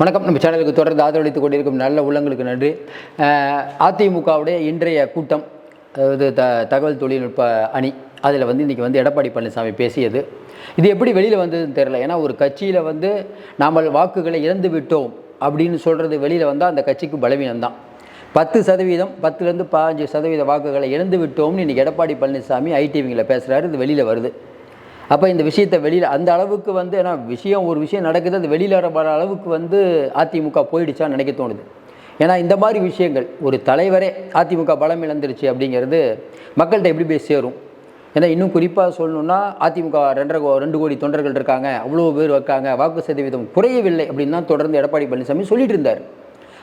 வணக்கம். நம்ம சேனலுக்கு தொடர்ந்து ஆதரவளித்துக் கொண்டிருக்கும் நல்ல உள்ளங்களுக்கு நன்றி. அதிமுகவுடைய இன்றைய கூட்டம் அதாவது த தகவல் தொழில்நுட்ப அணி அதில் வந்து இன்றைக்கி வந்து எடப்பாடி பழனிசாமி பேசியது. இது எப்படி வெளியில் வந்ததுன்னு தெரில ஏன்னா ஒரு கட்சியில் வந்து நாம் வாக்குகளை இழந்து விட்டோம் அப்படின்னு சொல்கிறது வெளியில் வந்தால் அந்த கட்சிக்கு பலவீனம்தான். பத்து சதவீதம் பத்துலேருந்து பாஞ்சு சதவீத வாக்குகளை இழந்து விட்டோம்னு இன்றைக்கி எடப்பாடி பழனிசாமி ஐடிவிங்கில் பேசுகிறாரு இது வெளியில் வருது. அப்போ இந்த விஷயத்தை வெளியில் அந்த அளவுக்கு வந்து ஏன்னா விஷயம் ஒரு விஷயம் நடக்குது அது வெளியில் வர அளவுக்கு வந்து அதிமுக போயிடுச்சான்னு நினைக்க தோணுது. ஏன்னா இந்த மாதிரி விஷயங்கள் ஒரு தலைவரே அதிமுக பலம் இழந்துருச்சு அப்படிங்கிறது மக்கள்கிட்ட எப்படி போய் சேரும்? ஏன்னா இன்னும் குறிப்பாக சொல்லணுன்னா அதிமுக ரெண்டரை கோ ரெண்டு கோடி தொண்டர்கள் இருக்காங்க அவ்வளோ பேர் இருக்காங்க வாக்கு சதவீதம் குறையவில்லை அப்படின்னு தான் தொடர்ந்து எடப்பாடி பழனிசாமி சொல்லிட்டு இருந்தார்.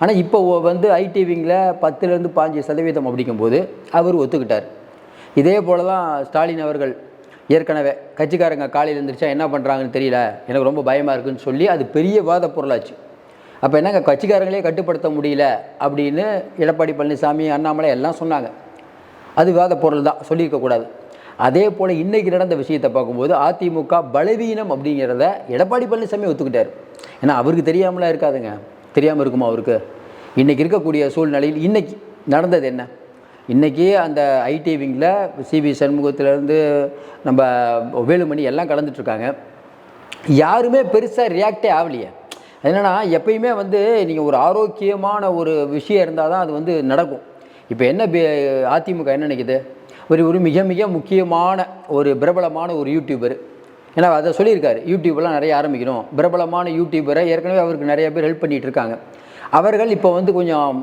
ஆனால் இப்போ வந்து ஐடிவிங்கில் பத்துலேருந்து பாஞ்சு சதவீதம் அப்படிங்கும்போது அவர் ஒத்துக்கிட்டார். இதே போல தான் ஸ்டாலின் அவர்கள் ஏற்கனவே கட்சிக்காரங்க காலையில் எழுந்திரிச்சா என்ன பண்ணுறாங்கன்னு தெரியல. எனக்கு ரொம்ப பயமாக இருக்குன்னு சொல்லி அது பெரிய வாத பொருளாச்சு. அப்போ என்னங்க கட்சிக்காரங்களே கட்டுப்படுத்த முடியல அப்படின்னு எடப்பாடி பழனிசாமி அண்ணாமலை எல்லாம் சொன்னாங்க. அது விவாத பொருள் தான் சொல்லியிருக்கக்கூடாது அதே போல் இன்றைக்கி நடந்த விஷயத்தை பார்க்கும்போது அதிமுக பலவீனம் அப்படிங்கிறத எடப்பாடி பழனிசாமி ஒத்துக்கிட்டார். ஏன்னா அவருக்கு தெரியாமலாம் இருக்காதுங்க. தெரியாமல் இருக்குமா அவருக்கு? இன்றைக்கி இருக்கக்கூடிய சூழ்நிலையில் இன்றைக்கி நடந்தது என்ன? இன்றைக்கி அந்த ஐடி விங்கில் சிபி சண்முகத்திலேருந்து நம்ம வேலுமணி எல்லாம் கலந்துட்டுருக்காங்க யாருமே பெருசாக ரியாக்டே ஆகலையே என்னென்னா எப்பயுமே வந்து நீங்கள் ஒரு ஆரோக்கியமான ஒரு விஷயம் இருந்தால் தான் அது வந்து நடக்கும். இப்போ என்ன பே- அதிமுக என்ன நினைக்குது? ஒரு ஒரு மிக மிக முக்கியமான ஒரு பிரபலமான ஒரு யூடியூபர் ஏன்னா அதை சொல்லியிருக்காரு. யூடியூப்லாம் நிறைய ஆரம்பிக்கணும். பிரபலமான யூடியூபரை ஏற்கனவே அவருக்கு நிறைய பேர் ஹெல்ப் பண்ணிகிட்டு இருக்காங்க. அவர்கள் இப்போ வந்து கொஞ்சம்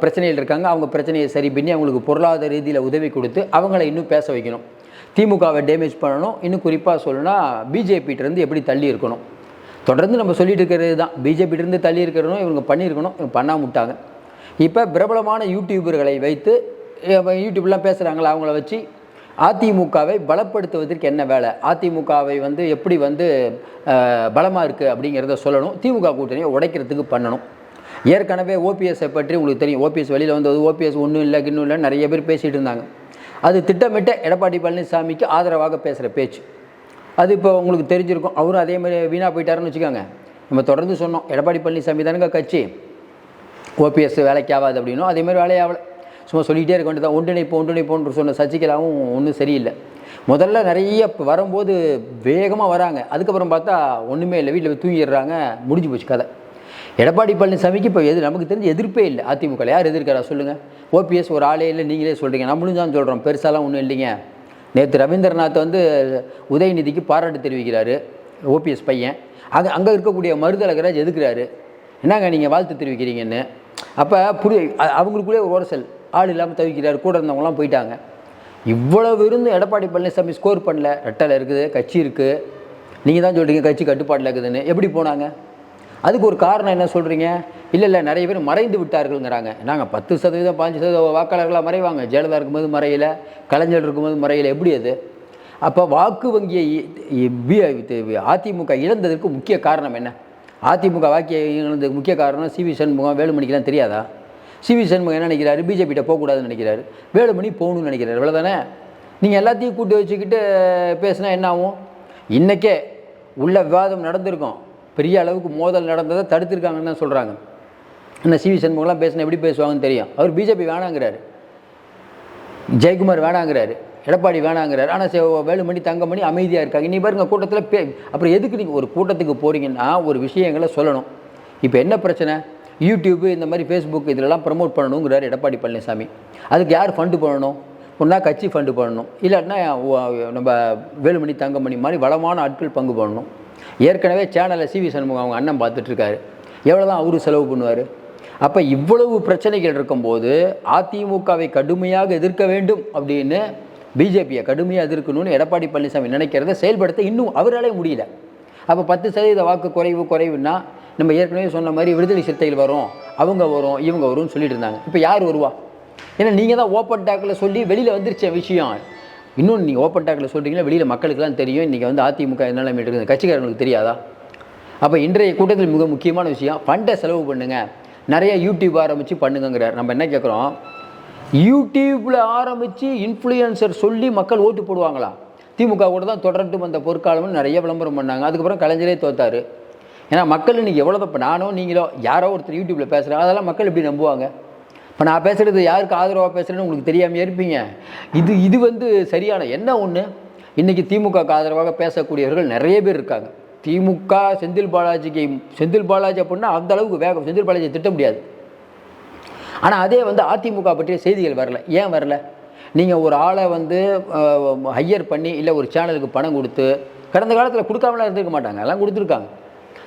பிரச்சனையில் இருக்காங்க. அவங்க பிரச்சனையை சரி பண்ணி அவங்களுக்கு பொருளாதார ரீதியில் உதவி கொடுத்து அவங்கள இன்னும் பேச வைக்கணும். திமுகவை டேமேஜ் பண்ணணும். இன்னும் குறிப்பாக சொல்லணும்னா பிஜேபிகிட்டேருந்து எப்படி தள்ளி இருக்கணும். தொடர்ந்து நம்ம சொல்லிட்டு இருக்கிறது தான். பிஜேபியிலேருந்து தள்ளி இருக்கிறனும் இவங்க பண்ணியிருக்கணும் இவங்க பண்ணாமல் விட்டாங்க. இப்போ பிரபலமான யூடியூபர்களை வைத்து யூடியூப்லாம் பேசுகிறாங்களா அவங்கள வச்சு அதிமுகவை பலப்படுத்துவதற்கு என்ன வேலை? அதிமுகவை வந்து எப்படி வந்து பலமாக இருக்குது அப்படிங்கிறத சொல்லணும். திமுக கூட்டணியை உடைக்கிறதுக்கு பண்ணணும். ஏற்கனவே ஓபிஎஸ்ஸை பற்றி உங்களுக்கு தெரியும். ஓபிஎஸ் வெளியில் வந்தது ஓபிஎஸ் ஒன்றும் இல்லை கின்னும் இல்லை நிறைய பேர் பேசிகிட்டு இருந்தாங்க. அது திட்டமிட்ட எடப்பாடி பழனிசாமிக்கு ஆதரவாக பேசுகிற பேச்சு. அது இப்போ உங்களுக்கு தெரிஞ்சிருக்கும். அவரும் அதே மாதிரி வீணாக போயிட்டாருன்னு வச்சுக்கோங்க. நம்ம தொடர்ந்து சொன்னோம். எடப்பாடி பழனிசாமி தானுங்க கட்சி. ஓபிஎஸ் வேலைக்கு ஆகாது அப்படின்னும். அதேமாதிரி வேலையாகலை வேலையாகல சும்மா சொல்லிகிட்டே இருக்க வேண்டியதான் ஒன்றிணைப்பு ஒன்றிணைப்புன்ற சொன்ன சசிகலாவும் ஒன்றும் சரியில்லை. முதல்ல நிறைய வரும்போது வேகமாக வராங்க. அதுக்கப்புறம் பார்த்தா ஒன்றுமே இல்லை. வீட்டில் தூங்கிடுறாங்க. முடிஞ்சு போச்சு கதை. எடப்பாடி பழனிசாமிக்கு இப்போ எது நமக்கு தெரிஞ்ச எதிர்ப்பே இல்லை. அதிமுக யார் எதிர்க்கிறா சொல்லுங்கள் ஓபிஎஸ் ஒரு ஆளே இல்லை நீங்களே சொல்கிறீங்க நம்மளும் தான் சொல்கிறோம் பெருசாலாம் ஒன்றும் இல்லைங்க. நேற்று ரவீந்திரநாத் வந்து உதயநிதிக்கு பாராட்டு தெரிவிக்கிறாரு ஓபிஎஸ் பையன். அங்கே அங்கே இருக்கக்கூடிய மருதலகராஜ் எதுக்குறாரு? என்னங்க நீங்கள் வாழ்த்து தெரிவிக்கிறீங்கன்னு. அப்போ புரிய அவங்களுக்குள்ளே ஒரு ஓரசல் ஆள் இல்லாமல் தவிக்கிறாரு. கூட இருந்தவங்களாம் போயிட்டாங்க. இவ்வளவு இருந்து எடப்பாடி பழனிசாமி ஸ்கோர் பண்ணல. ரெட்டலை இருக்குது கட்சி இருக்குது நீங்கள் தான் சொல்கிறீங்க கட்சி கட்டுப்பாட்டில் இருக்குதுன்னு. எப்படி போனாங்க? அதுக்கு ஒரு காரணம் என்ன சொல்கிறீங்க இல்லை இல்லை நிறைய பேர் மறைந்து விட்டார்கள்ங்கிறாங்க. நாங்கள் பத்து சதவீதம் பாஞ்சு சதவீதம் வாக்காளர்களாக மறைவாங்க. ஜெயலலிதா இருக்கும்போது மறையில் கலைஞர் இருக்கும்போது மறையில். எப்படி அது? அப்போ வாக்கு வங்கியை அதிமுக இழந்ததற்கு முக்கிய காரணம் என்ன? அதிமுக வாக்கிய இழந்ததுக்கு முக்கிய காரணம் சிவி சண்முகம் வேலுமணிக்கெலாம் தெரியாதா? சிவி சண்முகம் என்ன நினைக்கிறாரு? பிஜேபிகிட்ட போகக்கூடாதுன்னு நினைக்கிறாரு. வேலுமணி போகணும்னு நினைக்கிறாரு. இவ்வளோதானே நீங்கள் எல்லாத்தையும் கூட்டி வச்சுக்கிட்டு பேசினா என்ன ஆகும்? இன்றைக்கே உள்ள விவாதம் நடந்திருக்கும். பெரிய அளவுக்கு மோதல் நடந்ததை தடுத்திருக்காங்கன்னு தான் சொல்கிறாங்க இந்த சிவி சண்முகம்லாம் பேசினா எப்படி பேசுவாங்கன்னு தெரியும். அவர் பிஜேபி வேணாங்கிறாரு. ஜெயக்குமார் வேணாங்கிறாரு. எடப்பாடி வேணாங்கிறாரு. ஆனால் வேலுமணி தங்கமணி அமைதியாக இருக்காங்க. நீ பாருங்க கூட்டத்தில் பே அப்புறம் எதுக்கு நீங்கள் ஒரு கூட்டத்துக்கு போகிறீங்கன்னா ஒரு விஷயங்களை சொல்லணும். இப்போ என்ன பிரச்சனை? யூடியூப்பு இந்த மாதிரி ஃபேஸ்புக் இதிலெல்லாம் ப்ரமோட் பண்ணணுங்கிறார் எடப்பாடி பழனிசாமி. அதுக்கு யார் ஃபண்டு பண்ணணும்? ஒன்றா கட்சி ஃபண்டு பண்ணணும். இல்லாட்டினா நம்ம வேலுமணி தங்கமணி மாதிரி வளமான ஆட்கள் பங்கு பண்ணணும். ஏற்கனவே சேனலில் சிவி சண்முகம் அவங்க அண்ணன் பார்த்துட்ருக்காரு. எவ்வளோ தான் அவரு செலவு பண்ணுவார்? அப்போ இவ்வளவு பிரச்சனைகள் இருக்கும்போது அதிமுகவை கடுமையாக எதிர்க்க வேண்டும் அப்படின்னு பிஜேபியை கடுமையாக எதிர்க்கணும்னு எடப்பாடி பழனிசாமி நினைக்கிறத செயல்படுத்த இன்னும் அவராலே முடியல. அப்போ பத்து சதவீத வாக்கு குறைவு குறைவுன்னா நம்ம ஏற்கனவே சொன்ன மாதிரி விடுதலை சிறுத்தைகள் வரும் அவங்க வரும் இவங்க வரும்னு சொல்லிட்டு இருந்தாங்க. இப்போ யார் வருவா? ஏன்னா நீங்கள் தான் ஓப்பன் டாக்கில் சொல்லி வெளியில் வந்துருச்ச விஷயம். இன்னும் நீங்கள் ஓப்பன் டாக்கில் சொல்கிறீங்களா வெளியில் மக்களுக்கெல்லாம் தெரியும். இன்றைக்கி வந்து அதிமுக என்ன இருக்குது கட்சிக்காரங்களுக்கு தெரியாதா? அப்போ இன்றைய கூட்டத்தில் மிக முக்கியமான விஷயம் ஃபண்டை செலவு பண்ணுங்கள் நிறைய யூடியூப் ஆரம்பித்து பண்ணுங்கங்கிறார். நம்ம என்ன கேட்குறோம் யூடியூப்பில் ஆரம்பித்து இன்ஃப்ளூயன்சர் சொல்லி மக்கள் ஓட்டு போடுவாங்களா? திமுக கூட தான் தொடர்ந்து வந்த பொற்காலம்னு நிறைய விளம்பரம் பண்ணாங்க. அதுக்கப்புறம் கலைஞரே தோத்தார். ஏன்னா மக்கள் இன்றைக்கி எவ்வளோ இப்போ நானோ நீங்களோ யாரோ ஒருத்தர் யூடியூப்பில் பேசுகிறாங்க அதெல்லாம் மக்கள் எப்படி நம்புவாங்க? இப்போ நான் பேசுகிறது யாருக்கு ஆதரவாக பேசுகிறேன்னு உங்களுக்கு தெரியாமல் இருப்பீங்க. இது இது வந்து சரியான என்ன ஒன்று இன்றைக்கி திமுகவுக்கு ஆதரவாக பேசக்கூடியவர்கள் நிறைய பேர் இருக்காங்க. திமுக செந்தில் பாலாஜிக்கு செந்தில் பாலாஜி அப்படின்னா அந்த அளவுக்கு வேகம் செந்தில் பாலாஜியை திட்ட முடியாது. ஆனால் அதே வந்து அதிமுக பற்றிய செய்திகள் வரல. ஏன் வரல? நீங்கள் ஒரு ஆளை வந்து ஹையர் பண்ணி இல்லை ஒரு சேனலுக்கு பணம் கொடுத்து கடந்த காலத்தில் கொடுக்காமலாம் இருந்திருக்க மாட்டாங்க. எல்லாம் கொடுத்துருக்காங்க.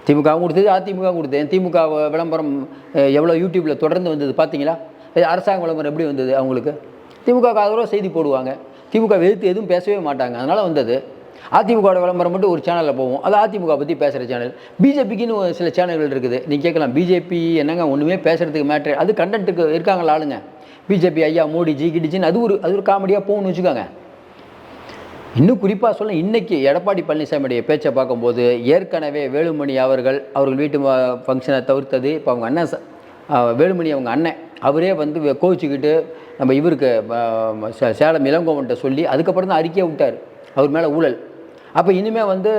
திமுகவும் கொடுத்தது அதிமுக கொடுத்தேன் திமுக விளம்பரம் எவ்வளோ யூடியூப்பில் தொடர்ந்து வந்தது பார்த்தீங்களா அரசாங்க விளம்பரம் எப்படி வந்தது அவங்களுக்கு? திமுக ஆதரவாக செய்தி போடுவாங்க. திமுக எதிர்த்து எதுவும் பேசவே மாட்டாங்க. அதனால் வந்தது. அதிமுகவோட விளம்பரம் மட்டும் ஒரு சேனலில் போவோம் அது அதிமுக பற்றி பேசுகிற சேனல் பிஜேபிக்குன்னு சில சேனல்கள் இருக்குது. நீங்கள் கேட்கலாம். பிஜேபி என்னங்க ஒன்றுமே பேசுகிறதுக்கு மேட்ரு அது கண்டென்ட்டுக்கு இருக்காங்களா ஆளுங்க. பிஜேபி ஐயா மோடி ஜி கிடிச்சின்னு அது ஒரு அது ஒரு காமெடியாக போகணும்னு வச்சுக்கோங்க. இன்னும் குறிப்பாக சொல்ல இன்னைக்கு எடப்பாடி பழனிசாமியுடைய பேச்சை பார்க்கும்போது ஏற்கனவே வேலுமணி அவர்கள் அவர்கள் வீட்டு ஃபங்க்ஷனை தவிர்த்தது. இப்போ அவங்க அண்ணன் வேலுமணி அவங்க அண்ணன். அவரே வந்து கோவிச்சுக்கிட்டு நம்ம இவருக்கு சேலம் இளங்கோவன்ட்ட சொல்லி அதுக்கப்புறம் தான் அறிக்கையை விட்டார். அவர் மேலே ஊழல். அப்போ இனிமேல் வந்து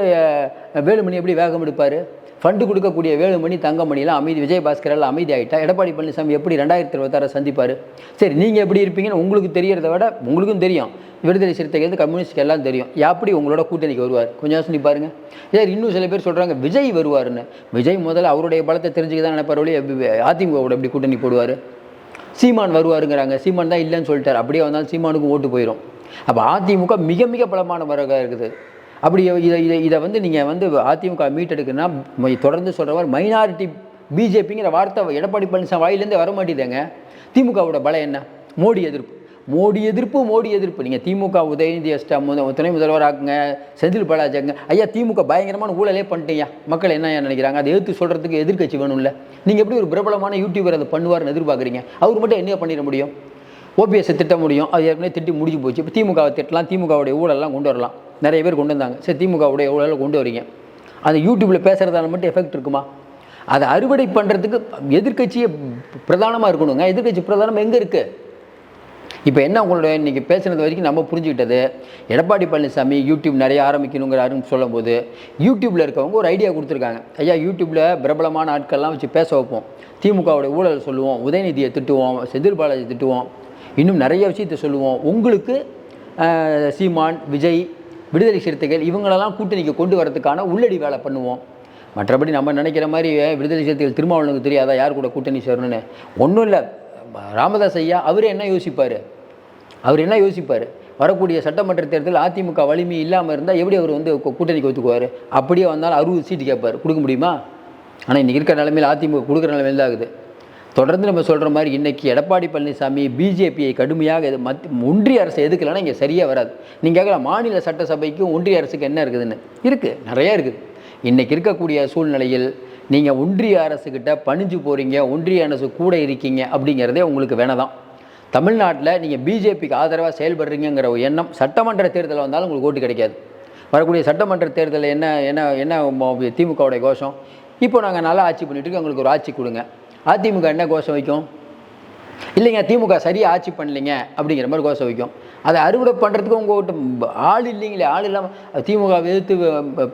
வேலுமணி எப்படி வேகம் எடுப்பார்? ஃபண்டு கொடுக்கக்கூடிய வேலுமணி தங்கமணிலாம் அமைதி விஜயபாஸ்கரில் அமைதி ஆகிட்டா எடப்பாடி பழனிசாமி எப்படி ரெண்டாயிரத்தி இருபத்தாறு சந்திப்பார்? சரி நீங்கள் எப்படி இருப்பீங்கன்னு உங்களுக்கு தெரியறத விட உங்களுக்கும் தெரியும். விடுதலை சிறுத்தைகள் கம்யூனிஸ்ட் எல்லாம் தெரியும். எப்படி உங்களோட கூட்டணிக்கு வருவார்? கொஞ்சம் யோசனை பாருங்க. சார் இன்னும் சில பேர் சொல்கிறாங்க விஜய் வருவாருன்னு. விஜய் முதல்ல அவருடைய பலத்தை தெரிஞ்சுக்க தான் நினைப்பார் அதிமுகவோட எப்படி கூட்டணி போடுவார். சீமான் வருவாருங்கிறாங்க. சீமான் தான் இல்லைன்னு சொல்லிட்டார். அப்படியே வந்தாலும் சீமானுக்கும் ஓட்டு போயிடும் அப்போ அதிமுக மிக மிக பலமான வரகாக இருக்குது. அப்படி இதை இதை இதை வந்து நீங்கள் வந்து அதிமுக மீட் எடுக்குன்னா தொடர்ந்து சொல்கிற மாதிரி மைனாரிட்டி பிஜேபிங்கிற வார்த்தை எடப்பாடி பழனிசாமி வாயிலேருந்து வர மாட்டேங்குதுங்க. திமுகவோட பலம் என்ன? மோடி எதிர்ப்பு. மோடி எதிர்ப்பு மோடி எதிர்ப்பு. நீங்கள் திமுக உதயநிதி ஸ்டா முத துணை முதல்வராக்குங்க செந்தில் பாலாஜிங்க ஐயா திமுக பயங்கரமான ஊழலே பண்ணிட்டீங்க. மக்கள் என்ன நினைக்கிறாங்க? அதை எதிர்த்து சொல்கிறதுக்கு எதிர்க்கட்சி வேணும்ல. நீங்கள் எப்படி ஒரு பிரபலமான யூடியூபர் அதை பண்ணுவார்னு எதிர்பார்க்குறீங்க? அவர் மட்டும் என்ன பண்ணிட முடியும்? ஓபிஎஸ்ஸை திட்ட முடியும். அது ஏற்கனவே திட்டி முடிஞ்சு போச்சு. இப்போ திமுகவை திட்டலாம். திமுகவுடைய ஊழல்லாம் கொண்டு வரலாம். நிறைய பேர் கொண்டு வந்தாங்க. சரி திமுகவுடைய ஊழலை கொண்டு வரீங்க. அந்த யூடியூப்பில் பேசுகிறதால மட்டும் எஃபெக்ட் இருக்குமா? அதை அறுவடை பண்ணுறதுக்கு எதிர்க்கட்சியே பிரதானமாக இருக்கணுங்க. எதிர்க்கட்சி பிரதானம் எங்கே இருக்குது இப்போ என்ன உங்களோட இன்றைக்கி பேசுனது வரைக்கும் நம்ம புரிஞ்சுக்கிட்டது. எடப்பாடி பழனிசாமி யூடியூப் நிறைய ஆரம்பிக்கணுங்கிறாருன்னு சொல்லும்போது யூடியூப்பில் இருக்கவங்க ஒரு ஐடியா கொடுத்துருக்காங்க. ஐயா யூடியூப்பில் பிரபலமான ஆட்கள்லாம் வச்சு பேச வைப்போம். திமுகவுடைய ஊழல் சொல்லுவோம். உதயநிதியை திட்டுவோம். செந்தில் பாலாஜி திட்டுவோம். இன்னும் நிறைய விஷயத்தை சொல்லுவோம். உங்களுக்கு சீமான் விஜய் விடுதலை சிறுத்தைகள் இவங்களெல்லாம் கூட்டணிக்கு கொண்டு வரதுக்கான உள்ளடி வேலை பண்ணுவோம். மற்றபடி நம்ம நினைக்கிற மாதிரி விடுதலை சிறுத்தைகள் திருமாவளவனுக்கு தெரியாதா? யார் கூட கூட்டணி சேரணும்னு? ஒன்றும் இல்லை. ராமதாஸ் ஐயா அவரே என்ன யோசிப்பார்? அவர் என்ன யோசிப்பார்? வரக்கூடிய சட்டமன்ற தேர்தல் அதிமுக வலிமை இல்லாமல் இருந்தால் எப்படி அவர் வந்து கூட்டணிக்கு ஒத்துக்குவார்? அப்படியே வந்தாலும் அறுபது சீட்டு கேட்பார் கொடுக்க முடியுமா? ஆனால் இன்றைக்கி இருக்கிற நிலைமையில் அதிமுக கொடுக்குற நிலைமையில் தான் ஆகுது தொடர்ந்து நம்ம சொல்கிற மாதிரி இன்றைக்கி எடப்பாடி பழனிசாமி பிஜேபியை கடுமையாக எது மத் ஒன்றிய அரசு எதுக்கலைன்னா இங்கே சரியாக வராது. நீங்கள் கேட்கலாம் மாநில சட்டசபைக்கும் ஒன்றிய அரசுக்கு என்ன இருக்குதுன்னு? இருக்குது நிறையா இருக்குது. இன்றைக்கி இருக்கக்கூடிய சூழ்நிலையில் நீங்கள் ஒன்றிய அரசுக்கிட்ட பணிஞ்சு போகிறீங்க ஒன்றிய அரசு கூட இருக்கீங்க அப்படிங்கிறதே உங்களுக்கு வேணதான். தமிழ்நாட்டில் நீங்கள் பிஜேபிக்கு ஆதரவாக செயல்படுறீங்கிற ஒரு எண்ணம் சட்டமன்ற தேர்தலில் வந்தாலும் உங்களுக்கு ஓட்டு கிடைக்காது. வரக்கூடிய சட்டமன்ற தேர்தலில் என்ன என்ன என்ன திமுகவுடைய கோஷம்? இப்போ நாங்கள் நல்லா ஆட்சி பண்ணிட்டு இருக்கோம். எங்களுக்கு ஒரு ஆட்சி கொடுங்க. அதிமுக என்ன கோஷம் வைக்கும்? இல்லைங்க திமுக சரியாக ஆட்சி பண்ணலைங்க அப்படிங்கிற மாதிரி கோஷம் வைக்கும். அதை அறுவடை பண்ணுறதுக்கு உங்கள்கிட்ட ஆள் இல்லைங்களே ஆள் இல்லாமல் திமுக எதிர்த்து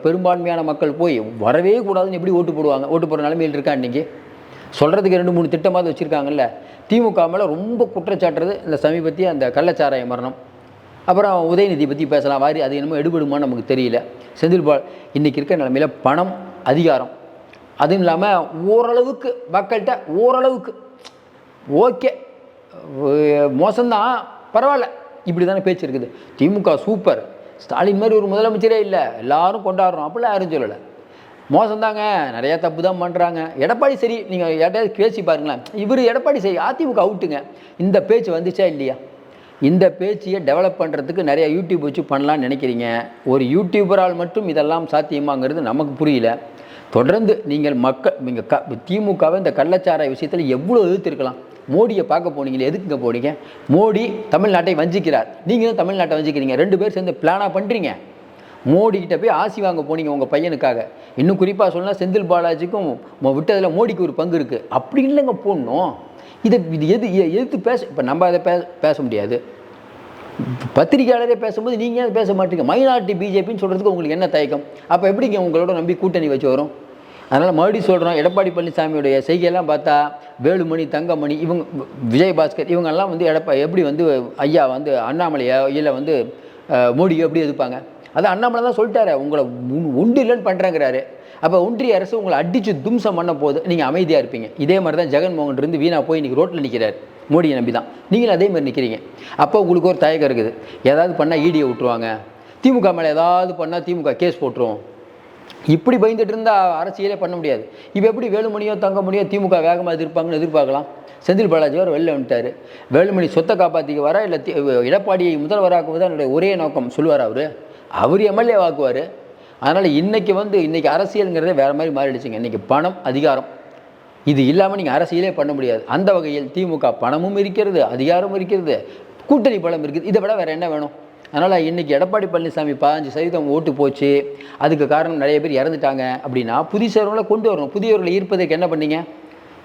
பெரும்பான்மையான மக்கள் போய் வரவே கூடாதுன்னு எப்படி ஓட்டு போடுவாங்க? ஓட்டு போடுற நிலைமையில் இருக்கா இன்றைக்கி சொல்கிறதுக்கு ரெண்டு மூணு திட்டமாவது வச்சுருக்காங்கல்ல திமுக மேலே ரொம்ப குற்றச்சாட்டுறது இந்த சமீபத்திய அந்த கள்ளச்சாராய மரணம். அப்புறம் உதயநிதி பற்றி பேசலாம் வாரி அது என்னமோ எடுபடுமான்னு நமக்கு தெரியல. செந்தில் பால் இன்றைக்கி இருக்க நிலைமையில் பணம் அதிகாரம் அதுவும் இல்லாமல் ஓரளவுக்கு மக்கள்கிட்ட ஓரளவுக்கு ஓகே. மோசம்தான். பரவாயில்ல. இப்படி தானே பேச்சு இருக்குது. திமுக சூப்பர். ஸ்டாலின் மாதிரி ஒரு முதலமைச்சரே இல்லை. எல்லாரும் கொண்டாடுறோம். அப்படிலாம் யாரும் சொல்லலை. மோசம்தாங்க. நிறையா தப்பு தான் பண்ணுறாங்க எடப்பாடி சரி நீங்கள் யார்ட்டையாவது பேசி பாருங்களேன். இவர் எடப்பாடி சரி அதிமுக அவுட்டுங்க. இந்த பேச்சு வந்துச்சா இல்லையா? இந்த பேச்சையை டெவலப் பண்ணுறதுக்கு நிறையா யூடியூப் வச்சு பண்ணலான்னு நினைக்கிறீங்க. ஒரு யூடியூபரால் மட்டும் இதெல்லாம் சாத்தியமாங்கிறது நமக்கு புரியல. தொடர்ந்து நீங்கள் மக்கள் நீங்கள் க திமுகவை இந்த கள்ளச்சாராய விஷயத்தில் எவ்வளோ எதிர்த்திருக்கலாம்? மோடியை பார்க்க போனீங்களே எதுக்குங்க போனீங்க? மோடி தமிழ்நாட்டை வஞ்சிக்கிறார். நீங்களும் தமிழ்நாட்டை வஞ்சிக்கிறீங்க. ரெண்டு பேர் சேர்ந்து பிளானாக பண்ணுறீங்க மோடி கிட்ட போய் ஆசி வாங்க போனீங்க உங்கள் பையனுக்காக. இன்னும் குறிப்பாக சொன்னால் செந்தில் பாலாஜிக்கும் விட்டதில் மோடிக்கு ஒரு பங்கு இருக்குது அப்படி இல்லைங்க போடணும். இதை இது எது எ- எதிர்த்து பேச இப்போ நம்ம அதை பே பேச முடியாது. பத்திரிகையாளரே பேசும்போது நீங்கள் ஏன் பேச மாட்டீங்க? மைனாரிட்டி பிஜேபின்னு சொல்கிறதுக்கு உங்களுக்கு என்ன தயக்கம்? அப்போ எப்படிங்க உங்களோட நம்பி கூட்டணி வச்சு வரும்? அதனால் மறுபடியும் சொல்கிறோம் எடப்பாடி பழனிசாமியுடைய செய்கையெல்லாம் பார்த்தா வேலுமணி தங்கமணி இவங்க விஜயபாஸ்கர் இவங்கெல்லாம் வந்து எடப்பா எப்படி வந்து ஐயா வந்து அண்ணாமலையோ இல்லை வந்து மோடியோ எப்படி எதிர்ப்பாங்க? அது அண்ணாமலை தான் சொல்லிட்டாரு உங்களை உண்- உண்டு இல்லைன்னு பண்ணுறேங்கிறாரு அப்போ ஒன்றிய அரசு உங்களை அடித்து தும்சம் பண்ண போது நீங்கள் அமைதியாக இருப்பீங்க. இதே மாதிரி தான் ஜெகன்மோகன் இருந்து வீணாக போய் இன்றைக்கி ரோட்டில் நிற்கிறார் மோடியை நம்பி தான். நீங்களும் அதே மாதிரி நிற்கிறீங்க அப்போ உங்களுக்கு ஒரு தயக்கம் இருக்குது. ஏதாவது பண்ணால் ஈடியை விட்டுருவாங்க. திமுக மேலே ஏதாவது பண்ணால் திமுக கேஸ் போட்டுரும். இப்படி பயந்துட்டு இருந்தால் அரசியலே பண்ண முடியாது. இப்போ எப்படி வேலுமணியோ தங்கமணியோ திமுக வேகமாக எதிர்ப்பாங்கன்னு எதிர்பார்க்கலாம். செந்தில் பாலாஜி அவர் வெளில வந்துட்டார். வேலுமணி சொத்தை காப்பாற்றிக்க வரா இல்லை எடப்பாடியை முதல்வராக்குவது தான் என்னுடைய ஒரே நோக்கம் சொல்லுவார் அவர்? அவர் எம்எல்ஏ வாக்குவார் அதனால் இன்றைக்கி வந்து இன்றைக்கி அரசியலுங்கிறதே வேறு மாதிரி மாறிடுச்சுங்க. இன்றைக்கி பணம் அதிகாரம் இது இல்லாமல் நீங்கள் அரசியலே பண்ண முடியாது. அந்த வகையில் திமுக பணமும் இருக்கிறது அதிகாரமும் இருக்கிறது கூட்டணி பலம் இருக்குது. இதை விட வேறு என்ன வேணும்? அதனால் இன்றைக்கி எடப்பாடி பழனிசாமி பதினஞ்சு சதவீதம் ஓட்டு போச்சு. அதுக்கு காரணம் நிறைய பேர் இறந்துட்டாங்க அப்படின்னா புதுசவர்களை கொண்டு வரணும். புதியவர்களை ஈர்ப்பதற்கு என்ன பண்ணீங்க?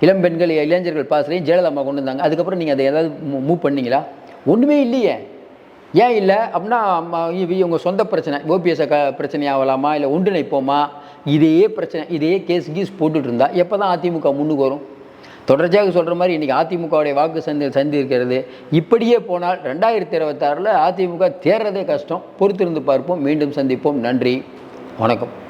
இளம் பெண்கள் இளைஞர்கள் பாசறையும் ஜெயலலிதா கொண்டு வந்தாங்க. அதுக்கப்புறம் நீங்கள் அதை ஏதாவது மூவ் பண்ணீங்களா? ஒன்றுமே இல்லையே. ஏன் இல்லை? அப்படின்னா அம்மா, இவங்க சொந்த பிரச்சனை. ஓபிஎஸ் க பிரச்சனையாகலாமா இல்லை ஒன்றிணைப்போமா? இதே பிரச்சனை இதே கேஸ் கீஸ் போட்டுட்டு இருந்தா எப்போ தான் அதிமுக முன்னுக்கு வரும்? தொடர்ச்சியாக சொல்கிற மாதிரி இன்றைக்கி அதிமுகவுடைய வாக்கு சந்தி சந்தி இருக்கிறது. இப்படியே போனால் ரெண்டாயிரத்தி இருபத்தாறில் அதிமுக தேர்றதே கஷ்டம். பொறுத்திருந்து பார்ப்போம். மீண்டும் சந்திப்போம். நன்றி. வணக்கம்.